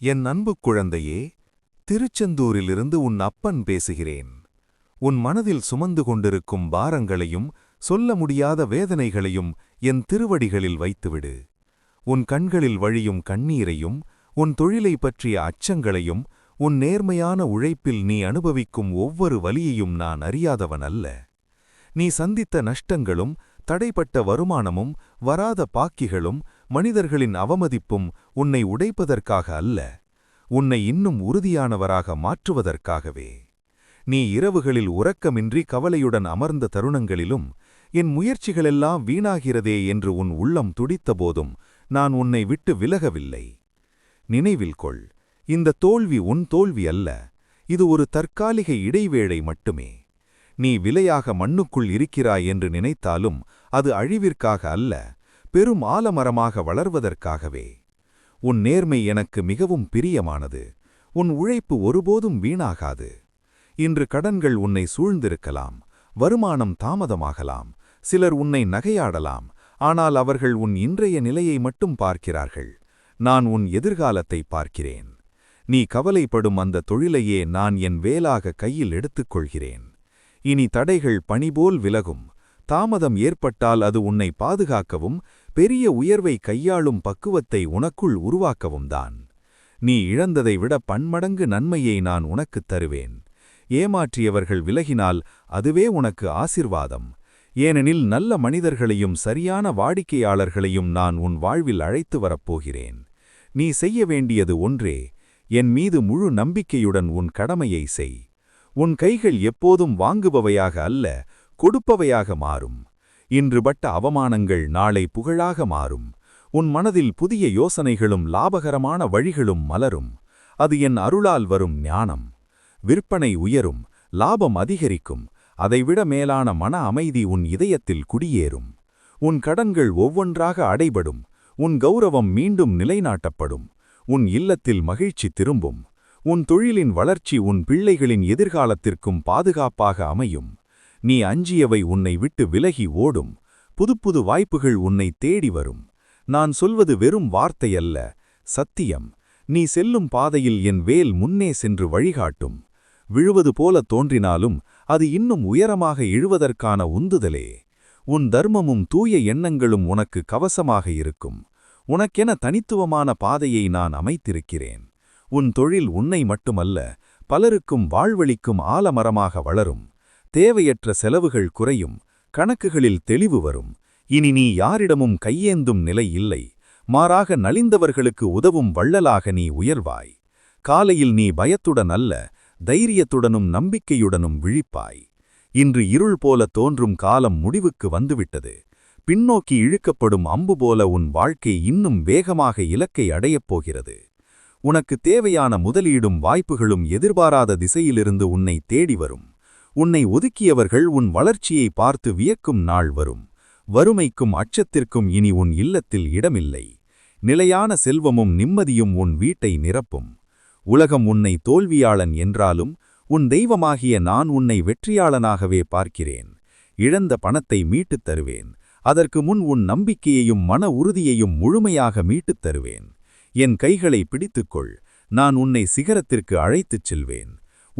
என் அன்பு குழந்தையே திருச்செந்தூரிலிருந்து உன் அப்பன் பேசுகிறேன். உன் மனதில் சுமந்து கொண்டிருக்கும் பாரங்களையும் சொல்ல முடியாத வேதனைகளையும் என் திருவடிகளில் வைத்துவிடு. உன் கண்களில் வழியும் கண்ணீரையும் உன் தொழிலை பற்றிய அச்சங்களையும் உன் நேர்மையான உழைப்பில் நீ அனுபவிக்கும் ஒவ்வொரு வலியையும் நான் அறியாதவன் அல்ல. நீ சந்தித்த நஷ்டங்களும் தடைப்பட்ட வருமானமும் வராத பாக்கிகளும் மனிதர்களின் அவமதிப்பும் உன்னை உடைப்பதற்காக அல்ல உன்னை இன்னும் உறுதியானவராக மாற்றுவதற்காகவே. நீ இரவுகளில் உறக்கமின்றி கவலையுடன் அமர்ந்த தருணங்களிலும் என் முயற்சிகளெல்லாம் வீணாகிறதே என்று உன் உள்ளம் துடித்தபோதும் நான் உன்னை விட்டு விலகவில்லை. நினைவில் கொள் இந்த தோல்வி உன் தோல்வி அல்ல இது ஒரு தற்காலிக இடைவேளை மட்டுமே. நீ விலையாக மண்ணுக்குள் இருக்கிறாய் என்று நினைத்தாலும் அது அழிவிற்காக அல்ல பெரும் ஆலமரமாக வளர்வதற்காகவே. உன் நேர்மை எனக்கு மிகவும் பிரியமானது. உன் உழைப்பு ஒருபோதும் வீணாகாது. இன்று கடன்கள் உன்னை சூழ்ந்திருக்கலாம். வருமானம் தாமதமாகலாம். சிலர் உன்னை நகையாடலாம். ஆனால் அவர்கள் உன் இன்றைய நிலையை மட்டும் பார்க்கிறார்கள். நான் உன் எதிர்காலத்தை பார்க்கிறேன். நீ கவலைப்படும் அந்த தொழிலையே நான் என் வேலாக கையில் எடுத்துக்கொள்கிறேன். இனி தடைகள் பணிபோல் விலகும். தாமதம் ஏற்பட்டால் அது உன்னை பாதுகாக்கவும் பெரிய உயர்வை கையாளும் பக்குவத்தை உனக்குள் உருவாக்கவும் தான் நீ இழந்ததை விட பன்மடங்கு நன்மையை நான் உனக்குத் தருவேன். ஏமாற்றியவர்கள் விலகினால் அதுவே உனக்கு ஆசிர்வாதம். ஏனெனில் நல்ல மனிதர்களையும் சரியான வாடிக்கையாளர்களையும் நான் உன் வாழ்வில் அழைத்து வரப்போகிறேன். நீ செய்ய வேண்டியது ஒன்றே என் மீது முழு நம்பிக்கையுடன் உன் கடமையை செய். உன் கைகள் எப்போதும் வாங்குபவையாக அல்ல கொடுப்பவையாக மாறும். இன்று பட்ட அவமானங்கள் நாளை புகழாக மாறும். உன் மனதில் புதிய யோசனைகளும் லாபகரமான வழிகளும் மலரும். அது என் அருளால் வரும் ஞானம். விற்பனை உயரும் லாபம் அதிகரிக்கும். அதைவிட மேலான மன அமைதி உன் இதயத்தில் குடியேறும். உன் கடன்கள் ஒவ்வொன்றாக அடைபடும். உன் கௌரவம் மீண்டும் நிலைநாட்டப்படும். உன் இல்லத்தில் மகிழ்ச்சி திரும்பும். உன் தொழிலின் வளர்ச்சி உன் பிள்ளைகளின் எதிர்காலத்திற்கும் பாதுகாப்பாக அமையும். நீ அஞ்சியவை உன்னை விட்டு விலகி ஓடும். புதுப்புது வாய்ப்புகள் உன்னை தேடி வரும். நான் சொல்வது வெறும் வார்த்தையல்ல. சத்தியம். நீ செல்லும் பாதையில் என் வேல் முன்னே சென்று வழிகாட்டும். விழுவது போல தோன்றினாலும் அது இன்னும் உயரமாக இழுவதற்கான உந்துதலே. உன் தர்மமும் தூய எண்ணங்களும் உனக்கு கவசமாக இருக்கும். உனக்கென தனித்துவமான பாதையை நான் அமைத்திருக்கிறேன். உன் தொழில் உன்னை மட்டுமல்ல பலருக்கும் வாழ்வளிக்கும் ஆலமரமாக வளரும். தேவையற்ற செலவுகள் குறையும் கணக்குகளில் தெளிவு வரும். இனி நீ யாரிடமும் கையேந்தும் நிலை இல்லை. மாறாக நலிந்தவர்களுக்கு உதவும் வள்ளலாக நீ உயர்வாய். காலையில் நீ பயத்துடன் அல்ல தைரியத்துடனும் நம்பிக்கையுடனும் விழிப்பாய். இன்று இருள் போல தோன்றும் காலம் முடிவுக்கு வந்துவிட்டது. பின்னோக்கி இழுக்கப்படும் அம்பு போல உன் வாழ்க்கை இன்னும் வேகமாக இலக்கை அடையப் போகிறது. உனக்கு தேவையான முதலீடும் வாய்ப்புகளும் எதிர்பாராத திசையிலிருந்து உன்னை தேடி வரும். உன்னை ஒதுக்கியவர்கள் உன் வளர்ச்சியை பார்த்து வியக்கும் நாள் வரும். வறுமைக்கும் அச்சத்திற்கும் இனி உன் இல்லத்தில் இடமில்லை. நிலையான செல்வமும் நிம்மதியும் உன் வீட்டை நிரப்பும். உலகம் உன்னை தோல்வியாளன் என்றாலும் உன் தெய்வமாகிய நான் உன்னை வெற்றியாளனாகவே பார்க்கிறேன். இழந்த பணத்தை மீட்டுத் தருவேன். அதற்கு முன் உன் நம்பிக்கையையும் மன உறுதியையும் முழுமையாக மீட்டுத் தருவேன். என் கைகளை பிடித்துக்கொள். நான் உன்னை சிகரத்திற்கு அழைத்துச் செல்வேன்.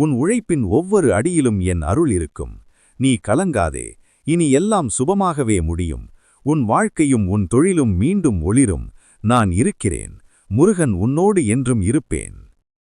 உன் உழைப்பின் ஒவ்வொரு அடியிலும் என் அருள் இருக்கும். நீ கலங்காதே. இனி எல்லாம் சுபமாகவே முடியும். உன் வாழ்க்கையும் உன் தொழிலும் மீண்டும் ஒளிரும். நான் இருக்கிறேன். முருகன் உன்னோடு என்றும் இருப்பேன்.